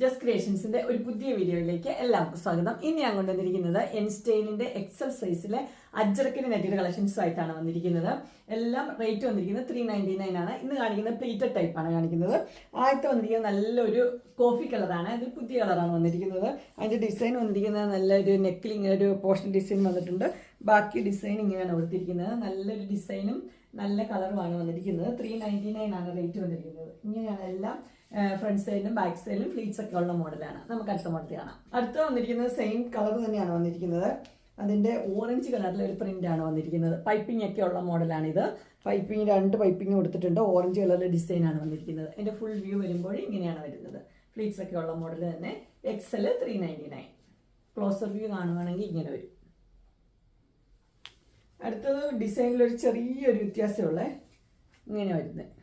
Just ക്രിയേഷൻസിന്റെ ഒരു പുതിയ വീഡിയോയിലേക്ക് എല്ലാവർക്കും സ്വാഗതം. ഇന്ന് ഞാൻ കൊണ്ടുവന്നിരിക്കുന്നത് എൻസ്റ്റൈനിന്റെ എക്സൽ സൈസിലെ അജ്രക്കിന് നെറ്റിന്റെ കളക്ഷൻസ് ആയിട്ടാണ് വന്നിരിക്കുന്നത്. എല്ലാം റേറ്റ് വന്നിരിക്കുന്നത് ത്രീ നയന്റി നയൻ ആണ്. ഇന്ന് കാണിക്കുന്നത് പ്ലീറ്റഡ് ടൈപ്പ് ആണ് കാണിക്കുന്നത്. ആദ്യത്തെ വന്നിരിക്കുന്നത് നല്ലൊരു കോഫി കളറാണ് ഇത് പുതിയ കളറാണ് വന്നിരിക്കുന്നത്. അതിന്റെ ഡിസൈൻ വന്നിരിക്കുന്നത് നല്ലൊരു നെക്കിൽ ഒരു പോർഷൻ ഡിസൈൻ വന്നിട്ടുണ്ട്. ബാക്കി ഡിസൈൻ ഇങ്ങനെയാണ് കൊടുത്തിരിക്കുന്നത്. നല്ലൊരു ഡിസൈനും നല്ല കളറുമാണ് വന്നിരിക്കുന്നത്. ത്രീ നയന്റി നയൻ ആണ് റേറ്റ് വന്നിരിക്കുന്നത്. ഇങ്ങനെയാണ് എല്ലാം ഫ്രണ്ട് സൈഡിലും ബാക്ക് സൈഡിലും ഫ്ലീറ്റ്സ് ഒക്കെ ഉള്ള മോഡലാണ് നമുക്ക് അടുത്ത മോഡൽ കാണാം. അടുത്ത വന്നിരിക്കുന്നത് സെയിം കളർ തന്നെയാണ് വന്നിരിക്കുന്നത്. അതിന്റെ ഓറഞ്ച് കളറിലെ ഒരു പ്രിന്റ് ആണ് വന്നിരിക്കുന്നത്. പൈപ്പിംഗ് ഒക്കെ ഉള്ള മോഡലാണ് ഇത്. പൈപ്പിംഗ് രണ്ട് പൈപ്പിംഗ് കൊടുത്തിട്ടുണ്ട്. ഓറഞ്ച് കളറിലെ ഡിസൈൻ ആണ് വന്നിരിക്കുന്നത്. എന്റെ ഫുൾ വ്യൂ വരുമ്പോൾ ഇങ്ങനെയാണ് വരുന്നത്. ഫ്ലീറ്റ്സ് ഒക്കെ ഉള്ള മോഡൽ തന്നെ. XL three ninety nine closer view കാണുവാണെങ്കിൽ ഇങ്ങനെ വരും. അടുത്തത് ഡിസൈനിൽ ഒരു ചെറിയൊരു വ്യത്യാസമുള്ള ഇങ്ങനെ വരുന്നത്.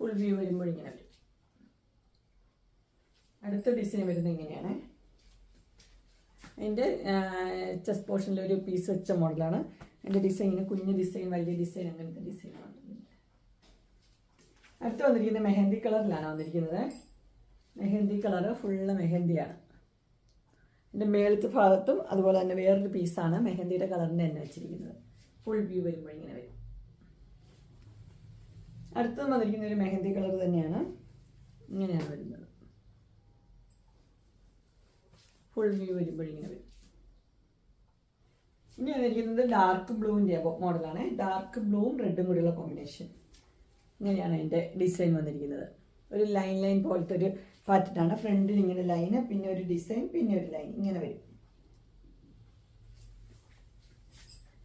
ഫുൾ വ്യൂ വരുമ്പോൾ ഇങ്ങനെ വരും. അടുത്ത ഡിസൈൻ വരുന്നത് ഇങ്ങനെയാണ്. അതിന്റെ ചെസ്റ്റ് പോർഷനിൽ ഒരു പീസ് വെച്ച മോഡലാണ് അതിന്റെ ഡിസൈൻ കുഞ്ഞു ഡിസൈൻ വലിയ ഡിസൈൻ അങ്ങനത്തെ ഡിസൈനാണ് അടുത്ത് വന്നിരിക്കുന്നത് മെഹന്തി കളറിലാണ് വന്നിരിക്കുന്നത്. മെഹന്തി കളർ ഫുള്ള് മെഹന്തിയാണ്. എന്റെ മേളത്തെ ഭാഗത്തും അതുപോലെ തന്നെ വേറൊരു പീസാണ് മെഹന്തിയുടെ കളറിന്റെ തന്നെ വെച്ചിരിക്കുന്നത്. ഫുൾ വ്യൂ വരുമ്പോൾ ഇങ്ങനെ വരും. അടുത്തത് വന്നിരിക്കുന്ന ഒരു മെഹന്തി കളർ തന്നെയാണ് ഇങ്ങനെയാണ് വരുന്നത്. ഫുൾ വ്യൂ വരുമ്പോൾ ഇങ്ങനെ വരും. ഇനി വന്നിരിക്കുന്നത് ഡാർക്ക് ബ്ലൂവിന്റെ മോഡലാണ് ഡാർക്ക് ബ്ലൂവും റെഡും കൂടിയുള്ള കോമ്പിനേഷൻ ഇങ്ങനെയാണ് അതിന്റെ ഡിസൈൻ വന്നിരിക്കുന്നത്. ഒരു ലൈൻ ലൈൻ പോലത്തെ ഒരു പാറ്റേണാണ്. ഫ്രണ്ടിൽ ഇങ്ങനെ ലൈന് പിന്നെ ഒരു ഡിസൈൻ പിന്നെ ഒരു ലൈൻ ഇങ്ങനെ വരും.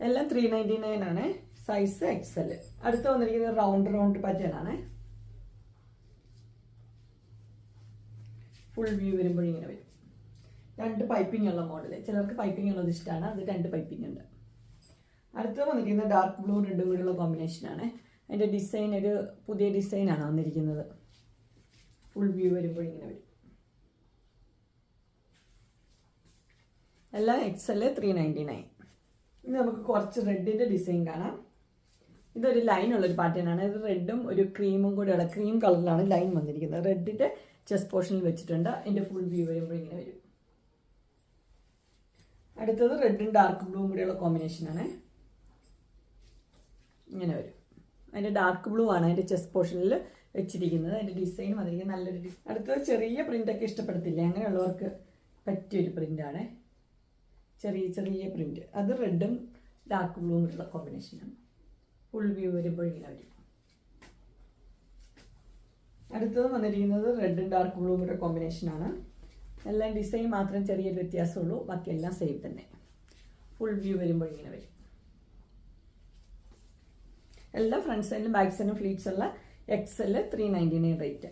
എല്ലാം ത്രീ നയന്റി നയൻ ആണ്. സൈസ് എക്സൽ അടുത്ത് വന്നിരിക്കുന്നത് റൗണ്ട് റൗണ്ട് പാറ്റേൺ ആണ്. ഫുൾ വ്യൂ വരുമ്പോൾ ഇങ്ങനെ വരും. രണ്ട് പൈപ്പിംഗ് ഉള്ള മോഡൽ ചിലർക്ക് പൈപ്പിംഗ് ഉള്ളത് ഇഷ്ടമാണ് അത് രണ്ട് പൈപ്പിംഗ് ഉണ്ട്. അടുത്ത് വന്നിരിക്കുന്നത് ഡാർക്ക് ബ്ലൂ റെഡും കോമ്പിനേഷൻ കോമ്പിനേഷനാണ് അതിന്റെ ഡിസൈൻ ഒരു പുതിയ ഡിസൈനാണ് വന്നിരിക്കുന്നത്. ഫുൾ വ്യൂ വരുമ്പോൾ ഇങ്ങനെ വരും. എല്ലാം X XL three ninety nine ഇനി നമുക്ക് കുറച്ച് റെഡിന്റെ ഡിസൈൻ കാണാം. ഇതൊരു ലൈൻ പാറ്റേൺ ആണ്. ഇത് റെഡും ഒരു ക്രീമും കൂടെയുള്ള ക്രീം കളറിലാണ് ലൈൻ വന്നിരിക്കുന്നത്. റെഡിന്റെ ചെസ്റ്റ് പോർഷനിൽ വെച്ചിട്ടുണ്ട്. അതിന്റെ ഫുൾ വ്യൂ വരുമ്പോൾ ഇങ്ങനെ വരും. അടുത്തത് റെഡും ഡാർക്ക് ബ്ലൂവും കൂടെയുള്ള കോമ്പിനേഷൻ ആണ്. ഇങ്ങനെ വരും. അതിന്റെ ഡാർക്ക് ബ്ലൂ ആണ് അതിന്റെ ചെസ്റ്റ് പോർഷനിൽ വെച്ചിരിക്കുന്നത്. അതിന്റെ ഡിസൈൻ വന്നിരിക്കുന്നത്. നല്ലൊരു അടുത്തത് ചെറിയ പ്രിന്റൊക്കെ ഇഷ്ടപ്പെടുത്തില്ല? അങ്ങനെയുള്ളവർക്ക് പറ്റിയൊരു പ്രിന്റാണ് ചെറിയ ചെറിയ പ്രിന്റ് അത് റെഡും ഡാർക്ക് ബ്ലൂവും കൂടെയുള്ള കോമ്പിനേഷനാണ് ഫുൾ വ്യൂ വരുമ്പോൾ ഇങ്ങനെ വരും അടുത്തത് വന്നിരിക്കുന്നത് റെഡും ഡാർക്ക് ബ്ലൂവും കൂടെ കോമ്പിനേഷനാണ് എല്ലാം ഡിസൈൻ മാത്രം ചെറിയൊരു വ്യത്യാസമുള്ളൂ. ബാക്കിയെല്ലാം സെയിം തന്നെ. ഫുൾ വ്യൂ വരുമ്പോൾ ഇങ്ങനെ വരും. എല്ലാ ഫ്രണ്ട് സൈഡിലും ബാക്ക് സൈഡിലും ഫ്ലീറ്റ്സ് ഉള്ള XL three ninety nine rate